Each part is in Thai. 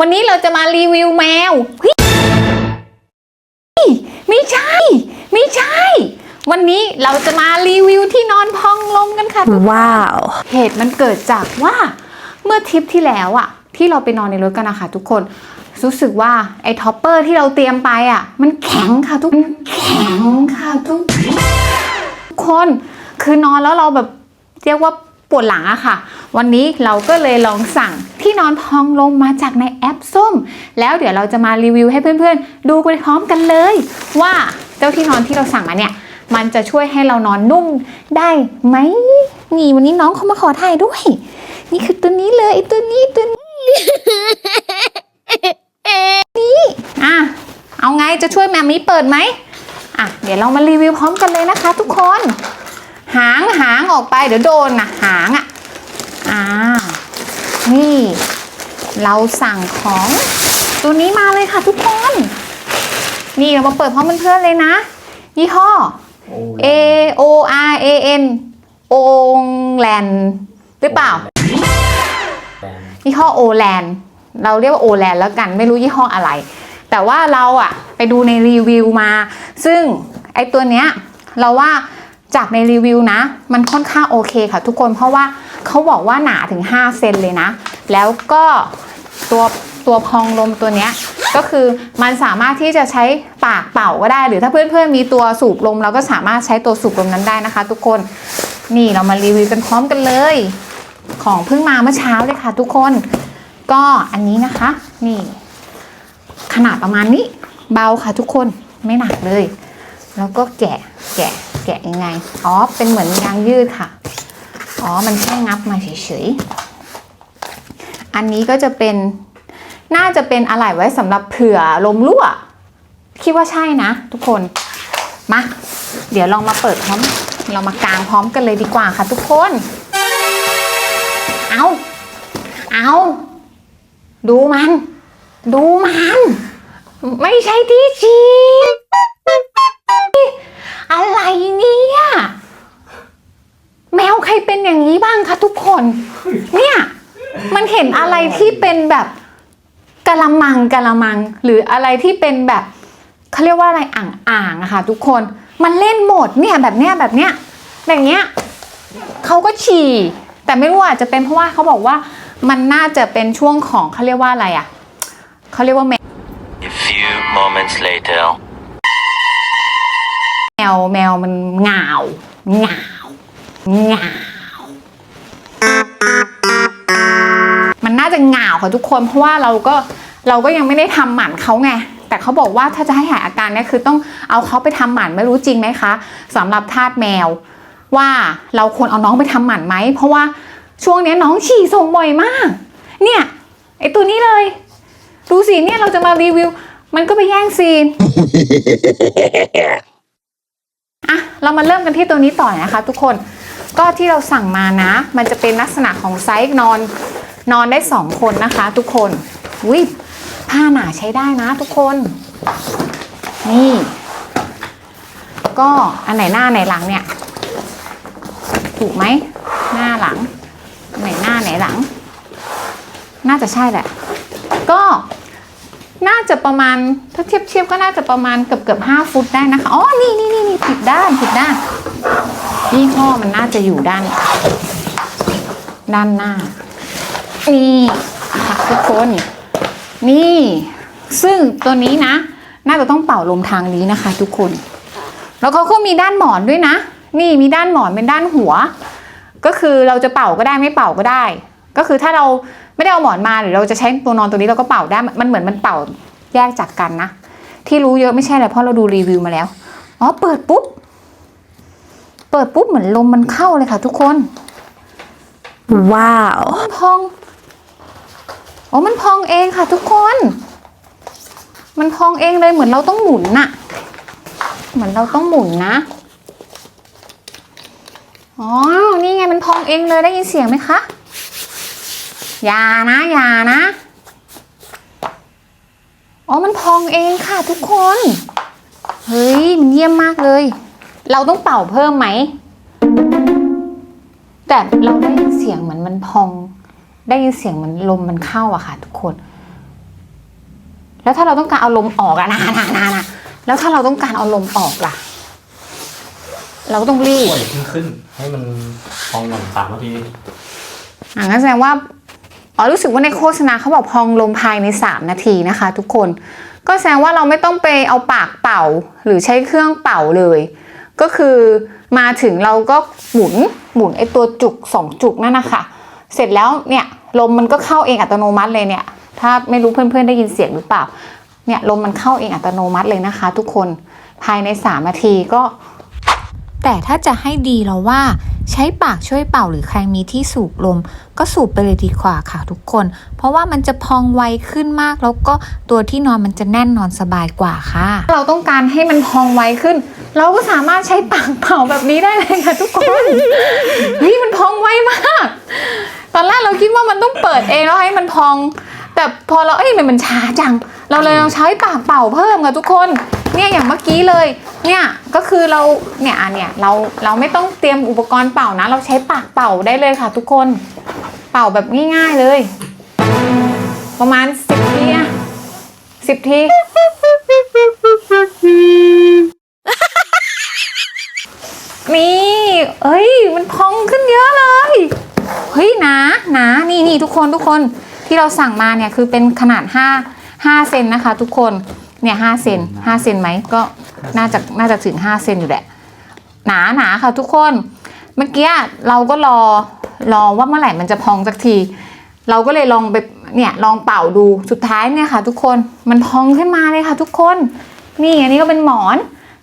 วันนี้เราจะมารีวิวแมวเฮ้ยไม่ใช่ ไม่ใช่ วันนี้เราจะมารีวิวที่นอนพองลมกันค่ะทุกคนว้าว เหตุมันเกิดจากว่าเมื่อทริปที่แล้วอะที่เราไปนอนในรถกันนะคะทุกคนรู้สึกว่าไอ้ท็อปเปอร์ที่เราเตรียมไปอะมันแข็งค่ะทุกมันแข็งค่ะทุกคน คือนอนแล้วเราแบบเรียกว่าปวดหลังอะค่ะ วันนี้เราก็เลยลองสั่งที่นอนพองลมมาจากในแอปส้ม แล้วเดี๋ยวเราจะมารีวิวให้เพื่อนๆ ดูไปพร้อมกันเลย ว่าเจ้าที่นอนที่เราสั่งมาเนี่ย มันจะช่วยให้เรานอนนุ่มได้ไหมนี่วันนี้น้องเขามาขอถ่ายด้วย นี่คือตัวนี้เลยไอ้ตัวนี้ตัวนี้นี่อะเอาไงจะช่วยแมมมี่เปิดไหมอะเดี๋ยวเรามารีวิวพร้อมกันเลยนะคะ ทุกคน หางหางออกไปเดี๋ยวโดนนะหางอะ อ่า นี่ เราสั่งของตัวนี้มาเลยค่ะทุกคน นี่เรามาเปิดพร้อมเพื่อนๆเลยนะ ยี่ห้อ A O R A N โองแลนหรือเปล่า ยี่ห้อโอแลนเราเรียกว่าโอแลนแล้วกันไม่รู้ยี่ห้ออะไร แต่ว่าเราอะไปดูในรีวิวมา ซึ่งไอตัวเนี้ยเราว่าจากในรีวิวนะ มันค่อนข้างโอเคค่ะทุกคนเพราะว่า เขาบอกว่าหนาถึง 5 เซนเลยนะ แล้วก็ตัวตัวพองลมตัวเนี้ยก็คือมันสามารถที่จะใช้ปากเป่าก็ได้ หรือถ้าเพื่อนๆมีตัวสูบลม เราก็สามารถใช้ตัวสูบลมนั้นได้นะคะ ทุกคนนี่เรามารีวิวกันพร้อมกันเลย ของเพิ่งมาเมื่อเช้าเลยค่ะ ทุกคน ก็อันนี้นะคะ นี่ ขนาดประมาณนี้เบาค่ะทุกคนไม่หนักเลย แล้วก็แกะแกะแกะยังไงอ๋อเป็นเหมือนยางยืดค่ะ อ๋อ มันแค่งับมาเฉยๆ อันนี้ก็จะเป็น น่าจะเป็นอะไหล่ไว้สำหรับเผื่อลมรั่ว คิดว่าใช่นะ ทุกคน มา เดี๋ยวลองมาเปิดพร้อม เรามากางพร้อมกันเลยดีกว่าค่ะทุกคน เอา เอา ดูมัน ดูมัน ไม่ใช่ที่ฉีดอะไรนี่ ใครเป็นอย่างนี้บ้างคะทุกคน เนี่ยมันเห็นอะไรที่เป็นแบบกะละมังกะละมัง หรืออะไรที่เป็นแบบเขาเรียกว่าอะไรอ่างอ่างๆอะค่ะ ทุกคนมันเล่นหมดเนี่ยแบบเนี้ยแบบเนี้ยแบบเนี้ยเขาก็ฉี่ แต่ไม่รู้อาจจะเป็นเพราะว่าเขาบอกว่ามันน่าจะเป็นช่วงของเขาเรียกว่าอะไรอะเขาเรียกว่าแม A few moments later. แมวแมวมันเหงาเหงาเหงา มันน่าจะเหงาค่ะทุกคนเพราะว่าเราก็เราก็ยังไม่ได้ทำหมันเขาไงแต่เขาบอกว่าถ้าจะให้หายอาการเนี่ยคือต้องเอาเขาไปทำหมันไม่รู้จริงไหมคะสำหรับทาสแมว ว่าเราควรเอาน้องไปทำหมันไหมเพราะว่าช่วงนี้น้องฉี่ส่งบ่อยมาก เนี่ยไอตัวนี้เลยดูสิเนี่ยเราจะมารีวิว มันก็ไปแย่งซีนอะเรามาเริ่มกันที่ตัวนี้ต่อนะคะ ทุกคน ก็ที่เราสั่งมานะ มันจะเป็นลักษณะของไซส์นอนนอนได้สองคนนะคะ ทุกคนวิผ้าหนาใช้ได้นะทุกคน นี่ ก็อันไหนหน้าไหนหลังเนี่ย ถูกไหมหน้าหลังอันไหนหน้าไหนหลัง น่าจะใช่แหละ ก็น่าจะประมาณถ้าเทียบเทียบก็น่าจะประมาณเกือบเกือบห้าฟุตได้นะคะ อ๋อ นี่นี่นี่นี่ผิดด้านผิดด้าน ยี่ห้อมันน่าจะอยู่ด้าน ด้านหน้า นี่ค่ะทุกคน นี่ ซึ่งตัวนี้นะ น่าจะต้องเป่าลมทางนี้นะคะ ทุกคน แล้วเขาก็มีด้านหมอนด้วยนะ นี่มีด้านหมอนเป็นด้านหัว ก็คือเราจะเป่าก็ได้ไม่เป่าก็ได้ ก็คือถ้าเราไม่ได้เอาหมอนมาหรือเราจะใช้ตัวนอนตัวนี้เราก็เป่าได้ มันเหมือนมันเป่าแยกจากกันนะ ที่รู้เยอะไม่ใช่อะไรเพราะเราดูรีวิวมาแล้ว อ๋อ เปิดปุ๊บ เปิดปุ๊บเหมือนลมมันเข้าเลยค่ะ ทุกคน ว้าวมันพองอ๋อมันพองเองค่ะ ทุกคน มันพองเองเลยเหมือนเราต้องหมุนน่ะ เหมือนเราต้องหมุนนะอ๋อ นี่ไงมันพองเองเลยได้ยินเสียงไหมคะ อย่านะอย่านะ อ๋อ มันพองเองค่ะทุกคน เฮ้ย มันเยี่ยมมากเลย เราต้องเป่าเพิ่มไหม แต่เราได้ยินเสียงเหมือนมันพอง ได้ยินเสียงเหมือนลมมันเข้าอะค่ะ ทุกคน แล้วถ้าเราต้องการเอาลมออกอะนะนะนะนะแล้วถ้าเราต้องการเอาลมออกล่ะ เราก็ต้องรีบปล่อยขึ้นขึ้น ให้มันพองหน่อยสามนาทีอ่างั้นแสดงว่าอ๋อรู้สึกว่าในโฆษณาเขาบอกพองลมภายใน 3 นาทีนะคะ ทุกคน ก็แสดงว่าเราไม่ต้องไปเอาปากเป่า หรือใช้เครื่องเป่าเลย ก็คือมาถึงเราก็หมุนหมุนไอตัวจุก 2 จุกนั่นนะคะ เสร็จแล้วเนี่ยลมมันก็เข้าเองอัตโนมัติเลยเนี่ย ถ้าไม่รู้เพื่อนๆได้ยินเสียงหรือเปล่า เนี่ยลมมันเข้าเองอัตโนมัติเลยนะคะ ทุกคนภายใน 3 นาทีก็ แต่ถ้าจะให้ดีเราว่าใช้ปากช่วยเป่าหรือใครมีที่สูบลม ก็สูบไปเลยดีกว่าค่ะทุกคน เพราะว่ามันจะพองไวขึ้นมากแล้วก็ตัวที่นอนมันจะแน่นนอนสบายกว่าค่ะ เราต้องการให้มันพองไวขึ้น เราก็สามารถใช้ปากเป่าแบบนี้ได้เลยค่ะทุกคนเฮ้ยมันพองไวมาก ตอนแรกเราคิดว่ามันต้องเปิดเองแล้วให้มันพอง แต่พอเราเอ้ยมันมันช้าจัง เราเลยลองใช้ปากเป่าเพิ่มค่ะทุกคน เนี่ยอย่างเมื่อกี้เลย เนี่ยก็คือเราเนี่ยอันเนี่ยเราเราไม่ต้องเตรียมอุปกรณ์เป่านะ เราใช้ปากเป่าได้เลยค่ะ ทุกคนเป่าแบบง่ายๆเลย ประมาณสิบทีอะสิบที เอ้ย มันพองขึ้นเยอะเลย เฮ้ยหนาหนานี่นี่ทุกคนทุกคนที่เราสั่งมาเนี่ยคือเป็นขนาด 5 5เซนนะคะ ทุกคน เนี่ย5เซน5เซนไหมก็น่าจะน่าจะถึง 5 เซนอยู่แหละ หนาหนาค่ะทุกคน เมื่อกี้เราก็รอรอว่าเมื่อไหร่มันจะพองสักที เราก็เลยลองไปเนี่ยลองเป่าดูสุดท้ายเนี่ยค่ะ ทุกคนมันพองขึ้นมาเลยค่ะ ทุกคน นี่อันนี้ก็เป็นหมอน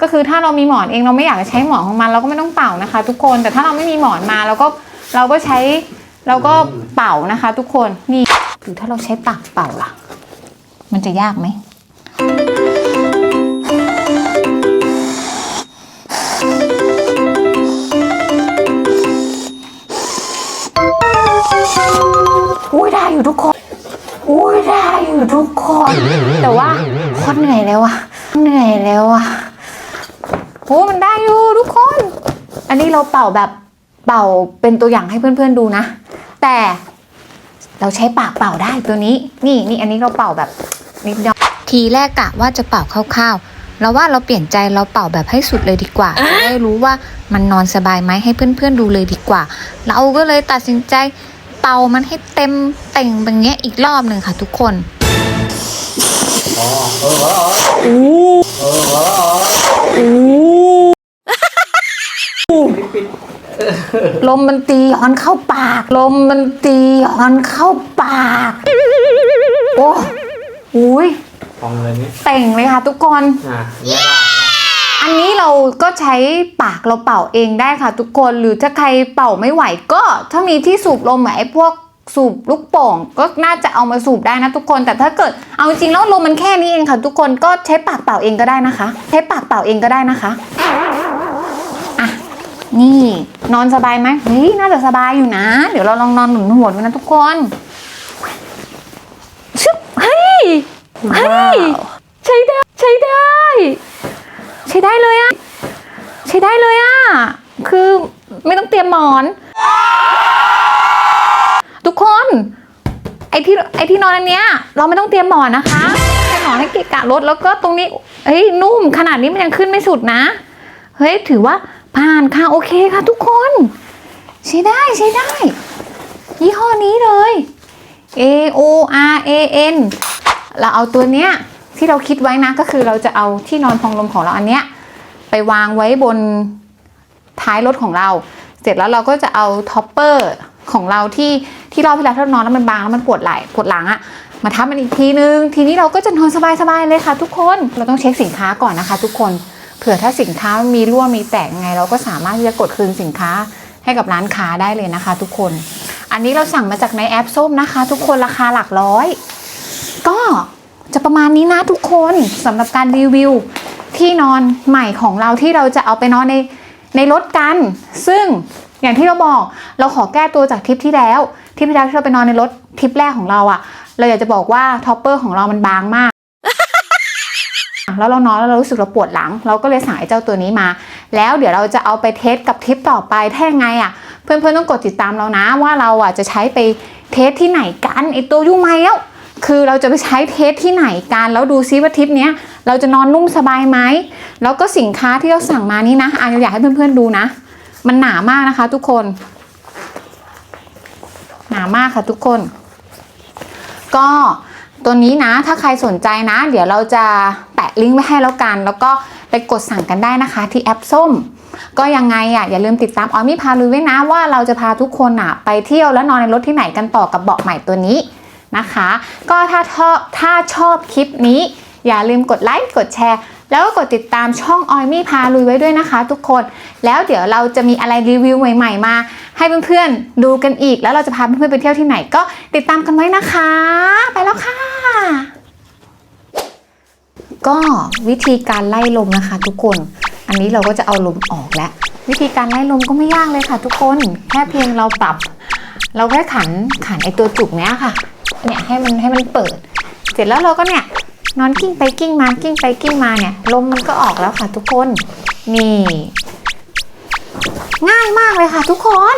ก็คือถ้าเรามีหมอนเองเราไม่อยากจะใช้หมอนของมันเราก็ไม่ต้องเป่านะคะ ทุกคนแต่ถ้าเราไม่มีหมอนมาเราก็เราก็ใช้เราก็เป่านะคะ ทุกคนนี่หรือถ้าเราใช้ปากเป่าล่ะ มันจะยากไหมอุ้ยได้อยู่ทุกคนอุ้ยได้อยู่ทุกคน แต่ว่าคตรเหนื่อยแล้วอะเหนื่อยแล้วอะ โอ้มันได้อยู่ทุกคน อันนี้เราเป่าแบบเป่าเป็นตัวอย่างให้เพื่อนๆดูนะ แต่เราใช้ปากเป่าได้ตัวนี้ นี่นี่อันนี้เราเป่าแบบนิดเดียวทีแรกกะว่าจะเป่าคร่าวๆเราว่าเราเปลี่ยนใจเราเป่าแบบให้สุดเลยดีกว่าจะได้รู้ว่ามันนอนสบายไหมให้เพื่อนๆดูเลยดีกว่า เราก็เลยตัดสินใจเป่ามันให้เต็มเต่งแบบเงี้ยอีกรอบหนึ่งค่ะทุกคน ลมมันตีย้อนเข้าปาก ลมมันตีย้อนเข้าปาก โอ้อุ้ยพองเลยนี่เต่งเลยค่ะทุกคน อะเนี่ยอันนี้เราก็ใช้ปากเราเป่าเองได้ค่ะทุกคน หรือถ้าใครเป่าไม่ไหวก็ ถ้ามีที่สูบลมเหมือนไอ้พวก สูบลูกโป่งก็น่าจะเอามาสูบได้นะทุกคน แต่ถ้าเกิดเอาจริงๆแล้วลมมันแค่นี้เองค่ะ ทุกคนก็ใช้ปากเป่าเองก็ได้นะคะ ใช้ปากเป่าเองก็ได้นะคะอะนี่นอนสบายไหมเฮ้ยน่าจะสบายอยู่นะ เดี๋ยวเราลองนอนหนุนหัวดูนะทุกคนชึบเฮ้ยเฮ้ยใช้ได้ใช้ได้ ใช้ได้เลยอะใช้ได้เลยอะคือไม่ต้องเตรียมหมอนทุกคนไอ ที่ไอ้ที่นอนอันเนี้ยเราไม่ต้องเตรียมหมอนนะคะแค่หมอนให้เกะกะรถแล้วก็ตรงนี้เฮ้ยนุ่มขนาดนี้มันยังขึ้นไม่สุดนะเฮ้ยถือว่าผ่านค่ะโอเคค่ะทุกคน ใช้ได้ใช้ได้ ยี่ห้อนี้เลย A O R A N เราเอาตัวเนี้ยที่เราคิดไว้นะก็คือเราจะเอาที่นอนพองลมของเราอันเนี้ยไปวางไว้บนท้ายรถของเรา เสร็จแล้วเราก็จะเอาท็อปเปอร์ ของเราที่ที่รอบที่แล้วถ้านอนแล้วมันบางแล้วมันปวดไหล่ปวดหลังอะมาทับมันอีกทีนึง ทีนี้เราก็จะนอนสบายๆเลยค่ะ ทุกคนเราต้องเช็คสินค้าก่อนนะคะ ทุกคนเผื่อถ้าสินค้ามีรั่วมีแตกไง เราก็สามารถที่จะกดคืนสินค้าให้กับร้านค้าได้เลยนะคะ ทุกคน อันนี้เราสั่งมาจากในแอปส้มนะคะ ทุกคนราคาหลักร้อย ก็จะประมาณนี้นะทุกคนสำหรับการรีวิวที่นอนใหม่ของเราที่เราจะเอาไปนอนในในรถกัน ซึ่ง อย่างที่เราบอกเราขอแก้ตัวจากทริปที่แล้วทริปที่แล้วที่เราไปนอนในรถทริปแรกของเราอะเราอยากจะบอกว่าท็อปเปอร์ของเรามันบางมากแล้วเรานอนแล้วเรารู้สึกเราปวดหลัง เราก็เลยสั่งไอ้เจ้าตัวนี้มา แล้วเดี๋ยวเราจะเอาไปเทสกับทริปต่อไปถ้ายังไงอะเพื่อนๆต้องกดติดตามเรานะ ว่าเราอะจะใช้ไปเทสที่ไหนกันไอ้ตัวยุ่งไหมแล้วคือเราจะไปใช้เทสที่ไหนกันแล้วดูซิว่าทริปเนี้ยเราจะนอนนุ่มสบายไหมแล้วก็สินค้าที่เราสั่งมานี่นะอะอยากให้เพื่อนๆดูนะ มันหนามากนะคะ ทุกคน หนามากค่ะทุกคน ก็ตัวนี้นะ ถ้าใครสนใจนะ เดี๋ยวเราจะแปะลิงก์ไว้ให้แล้วกัน แล้วก็ไปกดสั่งกันได้นะคะ ที่แอปส้ม ก็ยังไงอะอย่าลืมติดตามออมี่พาลุยไว้นะว่าเราจะพาทุกคนอะไปเที่ยวและนอนในรถที่ไหนกันต่อกับเบาะใหม่ตัวนี้นะคะ ก็ถ้าชอบถ้าชอบคลิปนี้ อย่าลืมกดไลค์กดแชร์ แล้วก็กดติดตามช่องออยมี่พาลุยไว้ด้วยนะคะ ทุกคน แล้วเดี๋ยวเราจะมีอะไรรีวิวใหม่ๆมา ให้เพื่อนๆดูกันอีก แล้วเราจะพาเพื่อนๆไปเที่ยวที่ไหนก็ติดตามกันไว้นะคะ ไปแล้วค่ะ ก็วิธีการไล่ลมนะคะ ทุกคน อันนี้เราก็จะเอาลมออกแล้ว วิธีการไล่ลมก็ไม่ยากเลยค่ะ ทุกคน แค่เพียงเราปรับ เราแค่ขันขันไอตัวจุกเนี้ยค่ะ เนี่ยให้มันให้มันเปิด เสร็จแล้วเราก็เนี่ย นอนกิ้งไปกิ้งมากิ้งไปกิ้งมาเนี่ยลมมันก็ออกแล้วค่ะทุกคน นี่ ง่ายมากเลยค่ะทุกคน